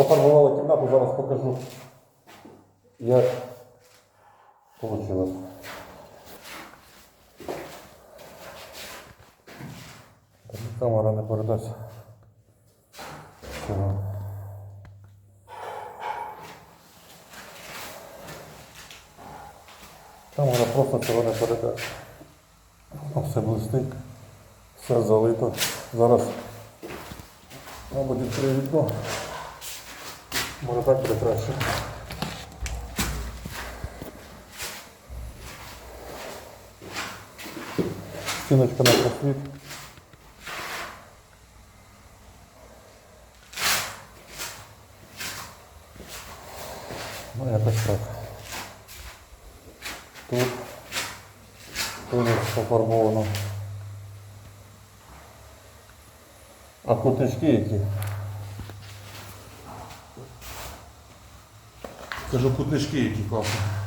Пофарбували кімнату, зараз покажу, як вийшло. Камера не передасть. Камера просто цього не передасть. Все блистить, все залито. Зараз, мабуть, відкрию вікно. Може так буде краще. Стіночка на просвіт. Ну, якось так. Тут теж пофарбовано. А кутички які? Кажу, кутнички які класні.